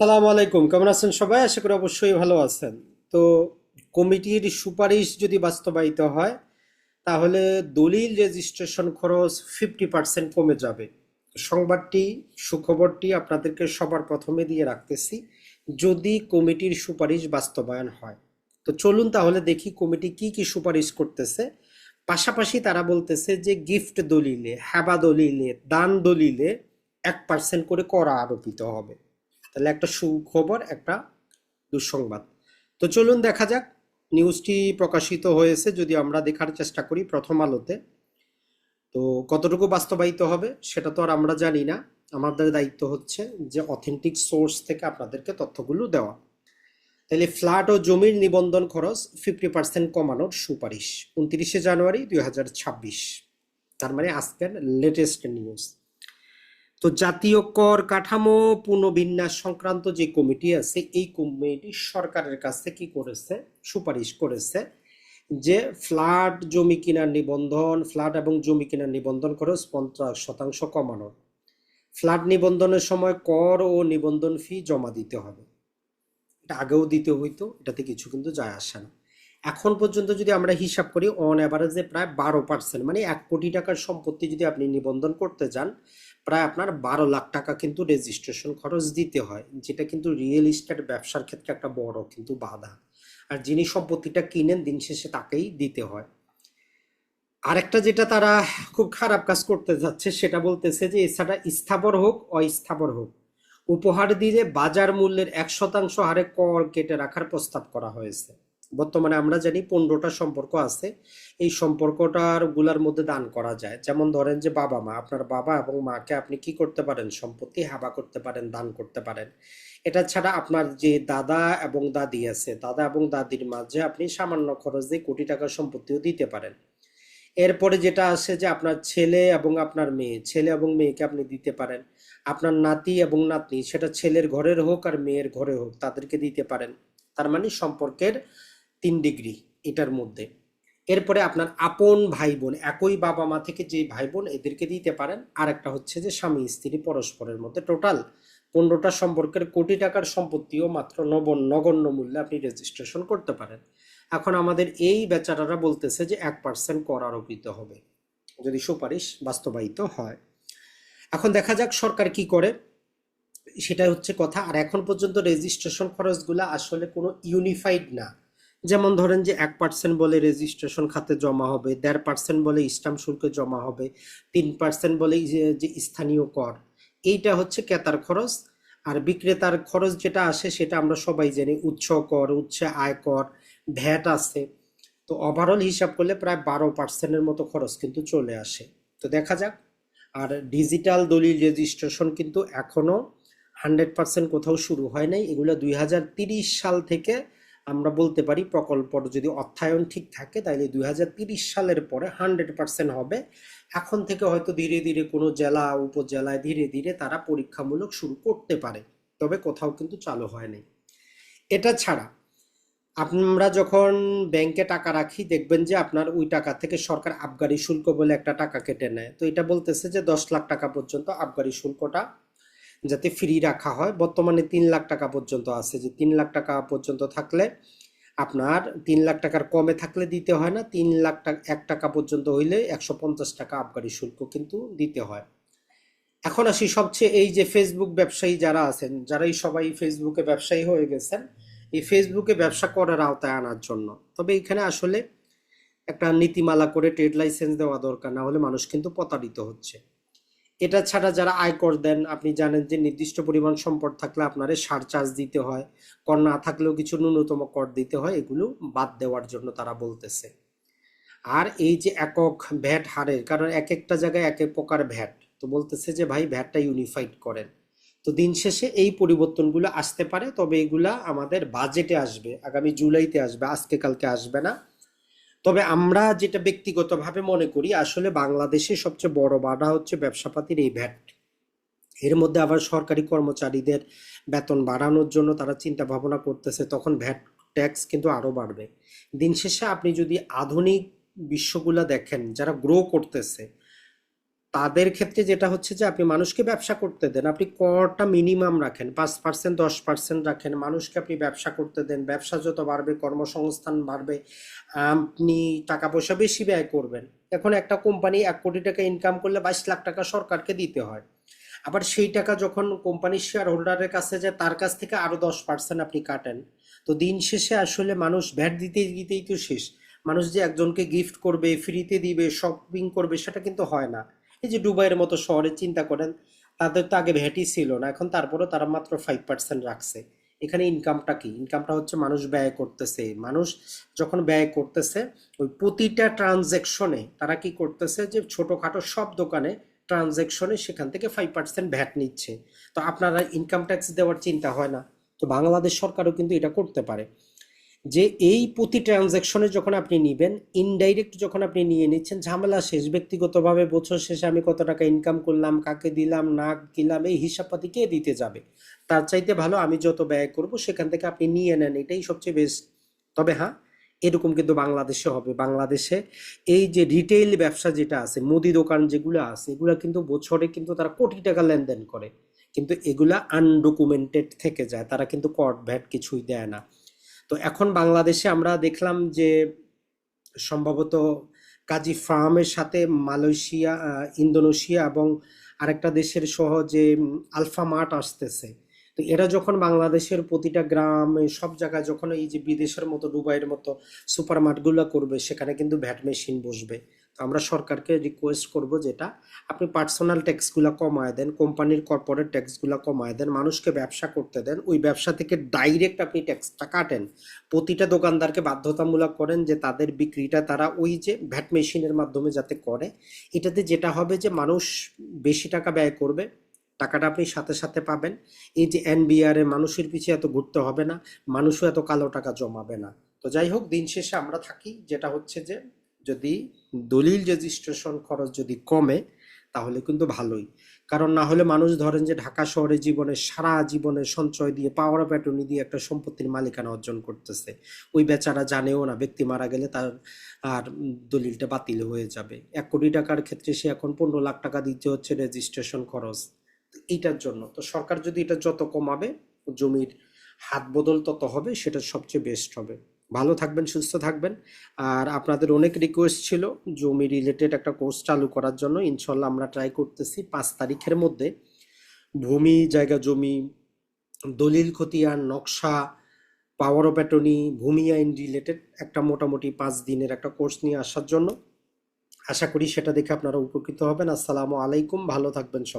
সালাম আলাইকুম, কেমন আছেন সবাই? আশা করি অবশ্যই ভালো আছেন। তো কমিটির সুপারিশ যদি বাস্তবায়িত হয়, তাহলে দলিল রেজিস্ট্রেশন খরচ ফিফটি পার্সেন্ট কমে যাবে। সংবাদটি, সুখবরটি আপনাদেরকে সবার প্রথমে দিয়ে রাখতেছি, যদি কমিটির সুপারিশ বাস্তবায়ন হয়। তো চলুন তাহলে দেখি কমিটি কি কি সুপারিশ করতেছে। পাশাপাশি তারা বলতেছে যে গিফট দলিলে হ্যাবা দলিলে, দান দলিলে এক পার্সেন্ট করে করা আরোপিত হবে। তাহলে একটা সুখবর, একটা দুঃসংবাদ। তো চলুন দেখা যাক, নিউজটি প্রকাশিত হয়েছে যদি আমরা দেখার চেষ্টা করি প্রথম আলোতে। তো কতটুকু বাস্তবায়িত হবে সেটা তো আর আমরা জানি না। আমাদের দায়িত্ব হচ্ছে যে অথেন্টিক সোর্স থেকে আপনাদেরকে তথ্যগুলো দেওয়া। তাহলে ফ্ল্যাট ও জমির নিবন্ধন খরচ ফিফটি পার্সেন্ট কমানোর সুপারিশ, উনত্রিশে জানুয়ারি দুই হাজার ছাব্বিশ। তার মানে আজকের লেটেস্ট নিউজ তো জাতীয় কর কাঠামো পুনর্বিন্যাস সংক্রান্ত যে কমিটি আছে, এই কমিটি সরকারের কাছে কি করেছে, সুপারিশ করেছে যে ফ্ল্যাট, জমি কেনার নিবন্ধন, ফ্ল্যাট এবং জমি কেনার নিবন্ধন খরচ পঞ্চাশ শতাংশ কমানোর। ফ্ল্যাট নিবন্ধনের সময় কর ও নিবন্ধন ফি জমা দিতে হবে। এটা আগেও দিতে হইতো, এটাতে কিছু কিন্তু যায় আসে না। এখন পর্যন্ত যদি আমরা হিসাব করি অন অ্যাভারেজে প্রায় বারো পার্সেন্ট মানে এক কোটি টাকার সম্পত্তি যদি আপনি নিবন্ধন করতে যান প্রায় আপনার বারো লাখ টাকা কিন্তু রেজিস্ট্রেশন খরচ দিতে হয়, যেটা কিন্তু রিয়েল ইস্টেট ব্যবসার ক্ষেত্রে একটা বড় কিন্তু বাধা। আর যিনি সম্পত্তিটা কিনেন, দিন শেষে তাকেই দিতে হয়। আরেকটা যেটা তারা খুব খারাপ কাজ করতে যাচ্ছে, সেটা বলতেছে যে, এছাড়া স্থাবর হোক, অস্থাবর হোক, উপহার দিলে বাজার মূল্যের এক শতাংশ হারে কর কেটে রাখার প্রস্তাব করা হয়েছে। বর্তমানে আমরা জানি পনেরোটা সম্পর্ক আছে। এই সম্পর্কটারগুলার মধ্যে দান করা যায়। যেমন ধরেন যে বাবা মা, আপনার বাবা এবং মাকে আপনি কি করতে পারেন? সম্পত্তি হাবা করতে পারেন, দান করতে পারেন। এটা ছাড়া আপনার যে দাদা এবং দাদি আছে, দাদা এবং দাদির মাঝে আপনি সামান্য খরচ দিয়ে কোটি টাকার সম্পত্তিও দিতে পারেন। এরপরে যেটা আসে যে আপনার ছেলে এবং আপনার মেয়ে, ছেলে এবং মেয়েকে আপনি দিতে পারেন। আপনার নাতি এবং নাতনি, সেটা ছেলের ঘরের হোক আর মেয়ের ঘরে হোক, তাদেরকে দিতে পারেন। তার মানে সম্পর্কের তিন ডিগ্রি এটার মধ্যে। এরপরে আপনার আপন ভাই বোন একই বাবা মা থেকে যে ভাই বোন এদেরকে দিতে পারেন আর একটা হচ্ছে যে স্বামী, স্ত্রী পরস্পরের মধ্যে টোটাল পনেরোটা সম্পর্কের কোটি টাকার সম্পত্তিও মাত্র নবন নগণ্য মূল্যে আপনি রেজিস্ট্রেশন করতে পারেন। এখন আমাদের এই বেচারারা বলতেছে যে এক পার্সেন্ট কর আরোপিত হবে। যদি সুপারিশ বাস্তবায়িত হয়। এখন দেখা যাক সরকার কি করে। সেটা হচ্ছে কথা। আর এখন পর্যন্ত রেজিস্ট্রেশন খরচগুলো আসলে কোনো ইউনিফাইড না। যেমন ধরেন যে এক পার্সেন্ট বলে রেজিস্ট্রেশন খাতে জমা হবে, দেড় পার্সেন্ট বলে স্টাম্প শুল্কে জমা হবে, তিন পার্সেন্ট বলে যে স্থানীয় কর, এইটা হচ্ছে ক্রেতার খরচ। আর বিক্রেতার খরচ যেটা আসে সেটা আমরা সবাই জানি উচ্চ কর, উৎসে আয় কর, ভ্যাট আছে। তো ওভারঅল হিসাব করলে প্রায় বারো পার্সেন্টের মতো খরচ কিন্তু চলে আসে। তো দেখা যাক। আর ডিজিটাল দলিল রেজিস্ট্রেশন কিন্তু এখনও হান্ড্রেড পার্সেন্ট কোথাও শুরু হয় নাই। এগুলো দুই সাল থেকে আমরা বলতে পারি প্রকল্পর যদি অর্থায়ন ঠিক থাকে তাহলে দুই সালের পরে হান্ড্রেড পার্সেন্ট হবে। এখন থেকে হয়তো ধীরে ধীরে কোনো জেলা, উপজেলায় ধীরে ধীরে তারা পরীক্ষামূলক শুরু করতে পারে, তবে কোথাও কিন্তু চালু হয়নি এটা ছাড়া আমরা যখন ব্যাংকে টাকা রাখি, দেখবেন যে আপনার ওই টাকা থেকে সরকার আবগারি শুল্ক বলে একটা টাকা কেটে নেয়। তো এটা বলতেছে যে দশ লাখ টাকা পর্যন্ত আবগারি শুল্কটা যাতে ফ্রি রাখা হয়। বর্তমানে তিন লাখ টাকা পর্যন্ত আছে। যে তিন লাখ টাকা পর্যন্ত থাকলে আপনার তিন লাখ টাকার কমে থাকলে দিতে হয় না। তিন লাখ টাকা এক টাকা পর্যন্ত হইলে একশো পঞ্চাশ টাকা আবগারি শুল্ক কিন্তু দিতে হয়। এখন আসি সবচেয়ে এই যে ফেসবুক ব্যবসায়ী যারা আছেন, যারাই সবাই ফেসবুকে ব্যবসায়ী হয়ে গেছেন, এই ফেসবুকে ব্যবসা করার আওতায় আনার জন্য। তবে এখানে আসলে একটা নীতিমালা করে ট্রেড লাইসেন্স দেওয়া দরকার, না হলে মানুষ কিন্তু প্রতারিত হচ্ছে। এটা ছাড়া যারা আয়কর দেন, আপনি জানেন যে নির্দিষ্ট পরিমাণ সম্পদ থাকলে আপনার সার চার্জ দিতে হয়। কর না থাকলেও কিছু ন্যূনতম কর দিতে হয়, এগুলো বাদ দেওয়ার জন্য তারা বলতেছে। আর এই যে একক ভ্যাট হারের, কারণ এক একটা জায়গায় এক এক প্রকার ভ্যাট। তো বলতেছে যে, ভাই, ভ্যাটটা ইউনিফাইড করেন। তো দিন শেষে এই পরিবর্তনগুলো আসতে পারে, তবে এগুলা আমাদের বাজেটে আসবে, আগামী জুলাইতে আসবে, আজকে কালকে আসবে না। তবে আমরা যেটা ব্যক্তিগতভাবে মনে করি, আসলে বাংলাদেশে সবচেয়ে বড় বাধা হচ্ছে ব্যবসাপাতির এই ভ্যাট। এর মধ্যে আবার সরকারি কর্মচারীদের বেতন বাড়ানোর জন্য তারা চিন্তা ভাবনা করতেছে, তখন ভ্যাট ট্যাক্স কিন্তু আরও বাড়বে। দিন শেষে আপনি যদি আধুনিক বিশ্বগুলা দেখেন, যারা গ্রো করতেছে তাদের ক্ষেত্রে যেটা হচ্ছে যে আপনি মানুষকে ব্যবসা করতে দেন, আপনি করটা মিনিমাম রাখেন? পাঁচ পার্সেন্ট দশ পার্সেন্ট রাখেন। মানুষকে আপনি ব্যবসা করতে দেন, ব্যবসা যত বাড়বে, কর্মসংস্থান বাড়বে, আপনি টাকা পয়সা বেশি ব্যয় করবেন। এখন একটা কোম্পানি এক কোটি টাকা ইনকাম করলে বাইশ লাখ টাকা সরকারকে দিতে হয়। আবার সেই টাকা যখন কোম্পানির শেয়ার হোল্ডারের কাছে যায়, তার কাছ থেকে আরও দশ পার্সেন্ট আপনি কাটেন। তো দিন শেষে আসলে মানুষ ভ্যাট দিতে দিতেই তো শেষ। মানুষ যে একজনকে গিফট করবে ফ্রিতে দিবে শপিং করবে, সেটা কিন্তু হয় না। এই যে দুবাইয়ের মতো শহরে চিন্তা করেন, তাদের তো আগে ভ্যাটই ছিল না, এখন তারপরেও তারা মাত্র ফাইভ পার্সেন্ট রাখছে। এখানে ইনকামটা কি? ইনকামটা হচ্ছে মানুষ ব্যয় করতেছে। মানুষ যখন ব্যয় করতেছে, ওই প্রতিটা ট্রানজ্যাকশনে তারা কি করতেছে যে ছোটোখাটো সব দোকানে ট্রানজ্যাকশনে সেখান থেকে ফাইভ পার্সেন্ট ভ্যাট নিচ্ছে। তো আপনারা ইনকাম ট্যাক্স দেওয়ার চিন্তা হয় না। তো বাংলাদেশ সরকারও কিন্তু এটা করতে পারে। যে এই প্রতি ট্রানজ্যাকশনে যখন আপনি নিবেন ইনডাইরেক্ট যখন আপনি নিয়ে নিচ্ছেন, ঝামেলা শেষ। ব্যক্তিগতভাবে বছর শেষে আমি কত টাকা ইনকাম করলাম, কাকে দিলাম না দিলাম, এই হিসাবপাতি কে দিতে যাবে? তার চাইতে ভালো আমি যত ব্যয় করব, সেখান থেকে আপনি নিয়ে নেন, এটাই সবচেয়ে বেস্ট তবে হ্যাঁ এরকম কিন্তু বাংলাদেশে হবে। বাংলাদেশে এই যে রিটেইল ব্যবসা যেটা আছে, মুদি দোকান যেগুলো আছে, এগুলো কিন্তু বছরে কিন্তু তারা কোটি টাকা লেনদেন করে। কিন্তু এগুলা আনডকুমেন্টেড থেকে যায়, তারা কিন্তু কট ভ্যাট কিছুই দেয় না। তো এখন বাংলাদেশে আমরা দেখলাম যে সম্ভবত কাজী ফার্মের সাথে মালয়েশিয়া ইন্দোনেশিয়া এবং আরেকটা দেশের সহ যে আলফা মাঠ আসতেছে। তো এরা যখন বাংলাদেশের প্রতিটা গ্রামে সব জায়গায় যখন এই যে বিদেশের মতো, দুবাইয়ের মতো সুপার মার্টগুলো করবে, সেখানে কিন্তু ভ্যাট মেশিন বসবে। আমরা সরকারকে রিকোয়েস্ট করব যেটা, আপনি পার্সোনাল ট্যাক্সগুলো কমায় দেন কোম্পানির কর্পোরেট ট্যাক্সগুলো কমায় দেন, মানুষকে ব্যবসা করতে দেন, ওই ব্যবসা থেকে ডাইরেক্ট আপনি ট্যাক্সটা কাটেন। প্রতিটা দোকানদারকে বাধ্যতামূলক করেন যে তাদের বিক্রিটা তারা ওই যে ভ্যাট মেশিনের মাধ্যমে যাতে করে। এটাতে যেটা হবে যে মানুষ বেশি টাকা ব্যয় করবে, টাকাটা আপনি সাথে সাথে পাবেন। এই যে এনবিআর মানুষের পিছিয়ে এত ঘুরতে হবে না, মানুষও এত কালো টাকা জমাবে না। তো যাই হোক, দিন শেষে আমরা থাকি, যেটা হচ্ছে যে যদি দলিল রেজিস্ট্রেশন খরচ যদি কমে, তাহলে কিন্তু ভালোই। কারণ না হলে মানুষ ধরেন যে ঢাকা শহরে জীবনে সারা জীবনে সঞ্চয় দিয়ে পাওয়ার প্যাটনি দিয়ে একটা সম্পত্তির মালিকানা অর্জন করতেছে। ওই বেচারা জানেও না, ব্যক্তি মারা গেলে তার আর দলিলটা বাতিল হয়ে যাবে। এক কোটি টাকার ক্ষেত্রে সে এখন পনেরো লাখ টাকা দিতে হচ্ছে রেজিস্ট্রেশন খরচ। এইটার জন্য, তো সরকার যদি এটা যত কমাবে, জমির হাত বদল তত হবে, সেটা সবচেয়ে বেস্ট হবে। ভালো থাকবেন, সুস্থ থাকবেন। আর আপনাদের অনেক রিকোয়েস্ট ছিল জমি রিলেটেড একটা কোর্স চালু করার জন্য। ইনশাল্লাহ আমরা ট্রাই করতেছি পাঁচ তারিখের মধ্যে। ভূমি, জায়গা, জমি, দলিল, খতিয়ান, নকশা পাওয়ার অফ অ্যাটর্নি ভূমি আইন রিলেটেড একটা মোটামুটি পাঁচ দিনের একটা কোর্স নিয়ে আসার জন্য। আশা করি সেটা দেখে আপনারা উপকৃত হবেন। আসসালামু আলাইকুম, ভালো থাকবেন সবাই।